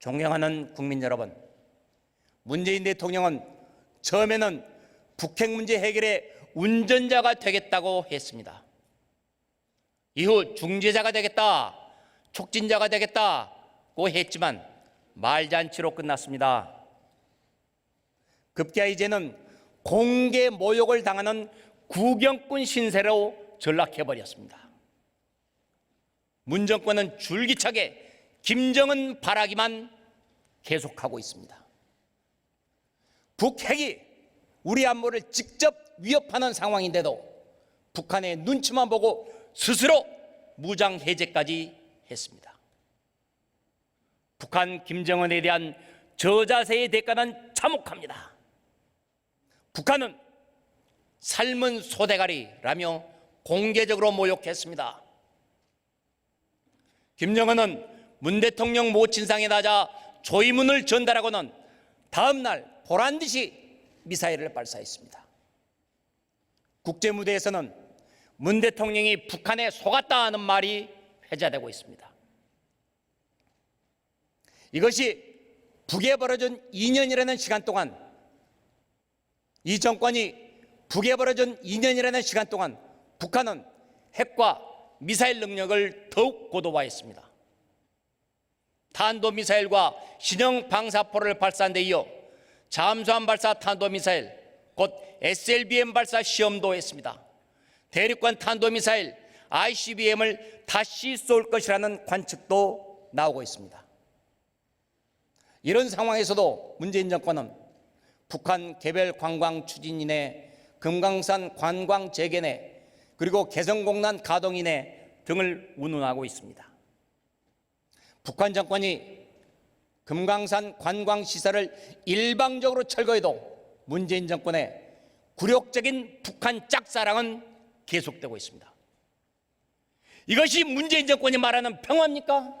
존경하는 국민 여러분, 문재인 대통령은 처음에는 북핵 문제 해결의 운전자가 되겠다고 했습니다. 이후 중재자가 되겠다, 촉진자가 되겠다고 했지만 말잔치로 끝났습니다. 급기야 이제는 공개 모욕을 당하는 구경꾼 신세로 전락해버렸습니다. 문 정권은 줄기차게 김정은 바라기만 계속하고 있습니다. 북핵이 우리 안보를 직접 위협하는 상황인데도 북한의 눈치만 보고 스스로 무장 해제까지 했습니다. 북한 김정은에 대한 저자세의 대가는 참혹합니다. 북한은 삶은 소대가리라며 공개적으로 모욕했습니다. 김정은은 문 대통령 모친상에 낮아 조의문을 전달하고는 다음 날 보란 듯이 미사일을 발사했습니다. 국제 무대에서는 문 대통령이 북한에 속았다 하는 말이 회자되고 있습니다. 이것이 북에 벌어진 2년이라는 시간 동안 이 정권이 북에 벌어진 2년이라는 시간 동안 북한은 핵과 미사일 능력을 더욱 고도화했습니다. 탄도미사일과 신형 방사포를 발사한 데 이어 잠수함 발사 탄도미사일, 곧 SLBM 발사 시험도 했습니다. 대륙간 탄도미사일 ICBM을 다시 쏠 것이라는 관측도 나오고 있습니다. 이런 상황에서도 문재인 정권은 북한 개별 관광 추진인의 금강산 관광 재개내 그리고 개성공단 가동인의 등을 운운하고 있습니다. 북한 정권이 금강산 관광 시설을 일방적으로 철거해도 문재인 정권의 굴욕적인 북한 짝사랑은 계속되고 있습니다. 이것이 문재인 정권이 말하는 평화입니까?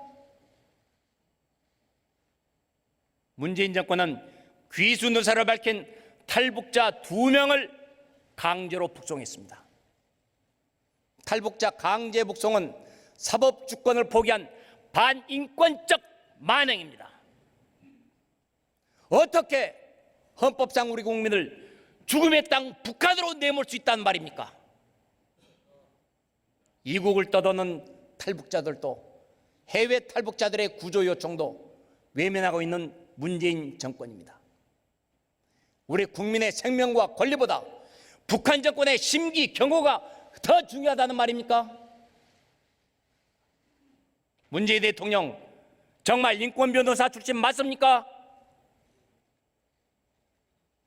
문재인 정권은 귀수 누사를 밝힌 탈북자 두 명을 강제로 북송했습니다. 탈북자 강제 북송은 사법 주권을 포기한 반인권적 만행입니다. 어떻게 헌법상 우리 국민을 죽음의 땅 북한으로 내몰 수 있다는 말입니까? 이국을 떠도는 탈북자들도 해외 탈북자들의 구조 요청도 외면하고 있는 문재인 정권입니다. 우리 국민의 생명과 권리보다 북한 정권의 심기 경호가 더 중요하다는 말입니까? 문재인 대통령 정말 인권 변호사 출신 맞습니까?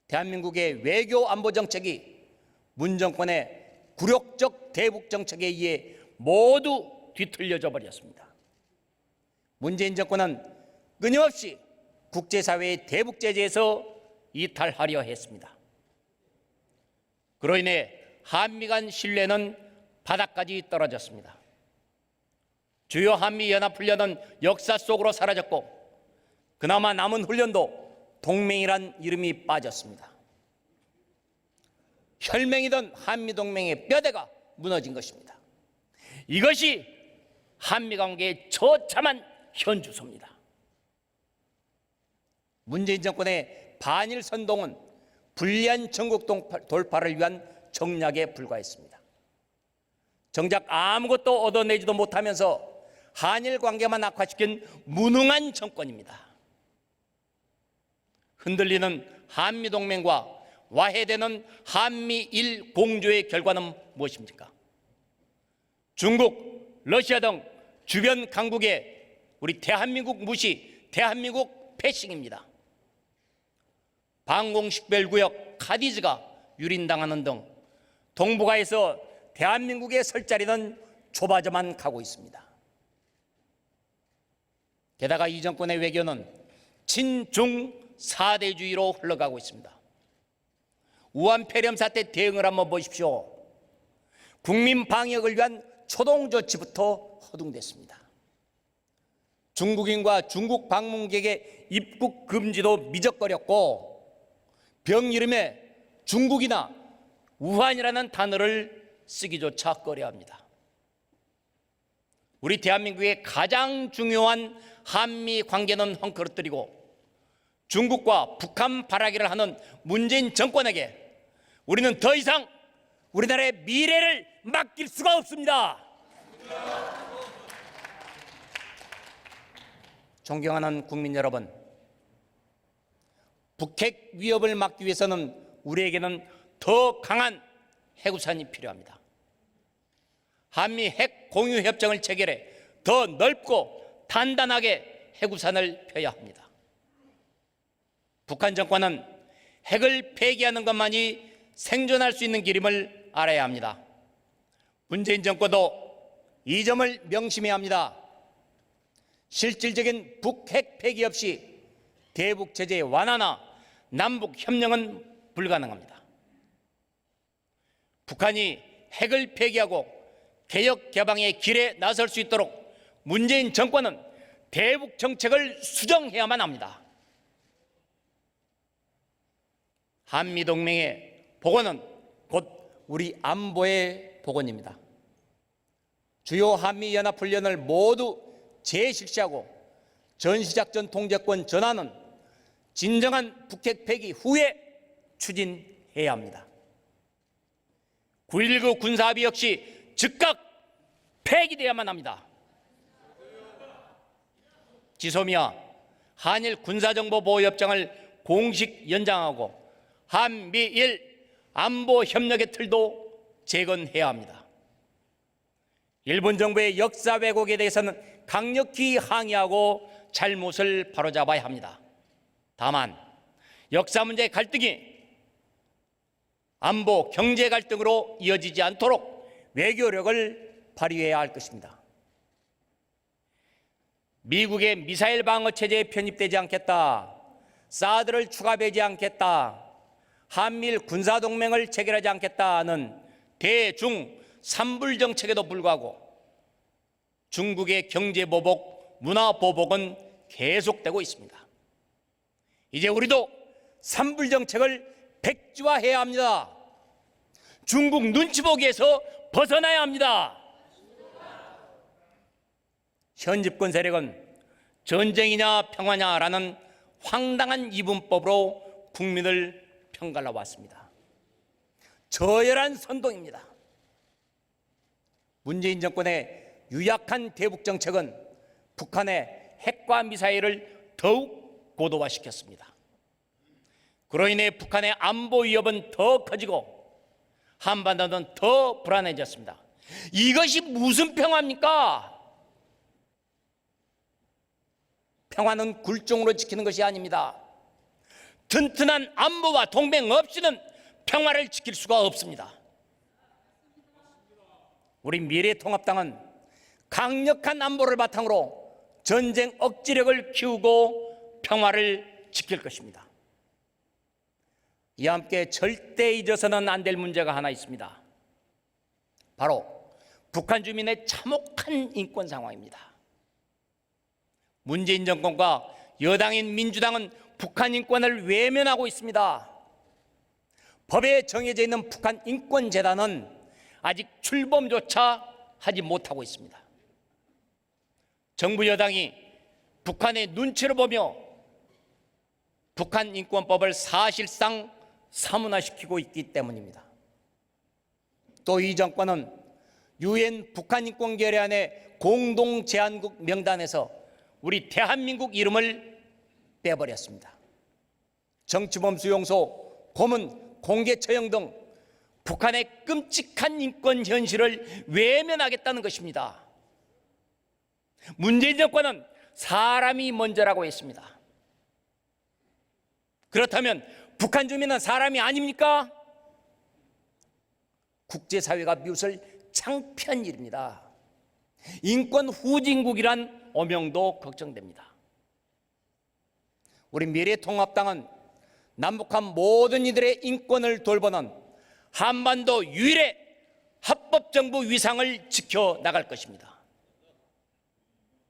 대한민국의 외교 안보 정책이 문 정권의 굴욕적 대북 정책에 의해 모두 뒤틀려져 버렸습니다. 문재인 정권은 끊임없이 국제사회의 대북 제재에서 이탈하려 했습니다. 그로 인해 한미 간 신뢰는 바닥까지 떨어졌습니다. 주요 한미 연합 훈련은 역사 속으로 사라졌고 그나마 남은 훈련도 동맹이란 이름이 빠졌습니다. 혈맹이던 한미 동맹의 뼈대가 무너진 것입니다. 이것이 한미 관계의 처참한 현주소입니다. 문재인 정권의 반일 선동은 불리한 전국 돌파를 위한 정략에 불과했습니다. 정작 아무것도 얻어내지도 못하면서 한일 관계만 악화시킨 무능한 정권입니다. 흔들리는 한미 동맹과 와해되는 한미일 공조의 결과는 무엇입니까? 중국, 러시아 등 주변 강국의 우리 대한민국 무시, 대한민국 패싱입니다. 방공식별구역 카디즈가 유린당하는 등 동북아에서 대한민국의 설 자리는 좁아져만 가고 있습니다. 게다가 이 정권의 외교는 친중 사대주의로 흘러가고 있습니다. 우한 폐렴 사태 대응을 한번 보십시오. 국민 방역을 위한 초동 조치부터 허둥댔습니다. 중국인과 중국 방문객의 입국 금지도 미적거렸고 병 이름에 중국이나 우한이라는 단어를 쓰기조차 꺼려합니다. 우리 대한민국의 가장 중요한 한미 관계는 헝클어뜨리고 중국과 북한 바라기를 하는 문재인 정권에게 우리는 더 이상 우리나라의 미래를 맡길 수가 없습니다. 존경하는 국민 여러분, 북핵 위협을 막기 위해서는 우리에게는 더 강한 해구산이 필요합니다. 한미 핵 공유 협정을 체결해 더 넓고 단단하게 해구산을 펴야 합니다. 북한 정권은 핵을 폐기하는 것만이 생존할 수 있는 길임을 알아야 합니다. 문재인 정권도 이 점을 명심해야 합니다. 실질적인 북핵 폐기 없이 대북 제재 완화나 남북 협력은 불가능합니다. 북한이 핵을 폐기하고 개혁 개방의 길에 나설 수 있도록 문재인 정권은 대북 정책을 수정해야만 합니다. 한미 동맹의 복원은 곧 우리 안보의 복원입니다. 주요 한미 연합 훈련을 모두 재실시하고 전시작전 통제권 전환은 진정한 북핵 폐기 후에 추진해야 합니다. 9.19 군사합의 역시 즉각 폐기돼야만 합니다. 지소미아 한일 군사정보보호협정을 공식 연장하고 한미일 안보 협력의 틀도 재건해야 합니다. 일본 정부의 역사 왜곡에 대해서는 강력히 항의하고 잘못을 바로잡아야 합니다. 다만 역사 문제 갈등이 안보 경제 갈등으로 이어지지 않도록 외교력을 발휘해야 할 것입니다. 미국의 미사일 방어 체제에 편입되지 않겠다. 사드를 추가 배지 않겠다. 한미일 군사 동맹을 체결하지 않겠다는 대중 삼불 정책에도 불구하고 중국의 경제 보복, 문화 보복은 계속되고 있습니다. 이제 우리도 삼불 정책을 백지화해야 합니다. 중국 눈치 보기에서 벗어나야 합니다. 현 집권 세력은 전쟁이냐 평화냐라는 황당한 이분법으로 국민을 평가해 왔습니다. 저열한 선동입니다. 문재인 정권의 유약한 대북 정책은 북한의 핵과 미사일을 더욱 고도화시켰습니다. 그로 인해 북한의 안보 위협은 더 커지고 한반도는 더 불안해졌습니다. 이것이 무슨 평화입니까? 평화는 굴종으로 지키는 것이 아닙니다. 튼튼한 안보와 동맹 없이는 평화를 지킬 수가 없습니다. 우리 미래통합당은 강력한 안보를 바탕으로 전쟁 억지력을 키우고 평화를 지킬 것입니다. 이와 함께 절대 잊어서는 안 될 문제가 하나 있습니다. 바로 북한 주민의 참혹한 인권 상황입니다. 문재인 정권과 여당인 민주당은 북한 인권을 외면하고 있습니다. 법에 정해져 있는 북한 인권재단은 아직 출범조차 하지 못하고 있습니다. 정부 여당이 북한의 눈치를 보며 북한 인권법을 사실상 사문화시키고 있기 때문입니다. 또 이 정권은 유엔 북한 인권 결의안의 공동 제안국 명단에서 우리 대한민국 이름을 빼버렸습니다. 정치범 수용소, 고문, 공개 처형 등 북한의 끔찍한 인권 현실을 외면하겠다는 것입니다. 문재인 정권은 사람이 먼저라고 했습니다. 그렇다면 북한 주민은 사람이 아닙니까? 국제사회가 미웃을 창피한 일입니다. 인권 후진국이란 오명도 걱정됩니다. 우리 미래통합당은 남북한 모든 이들의 인권을 돌보는 한반도 유일의 합법정부 위상을 지켜 나갈 것입니다.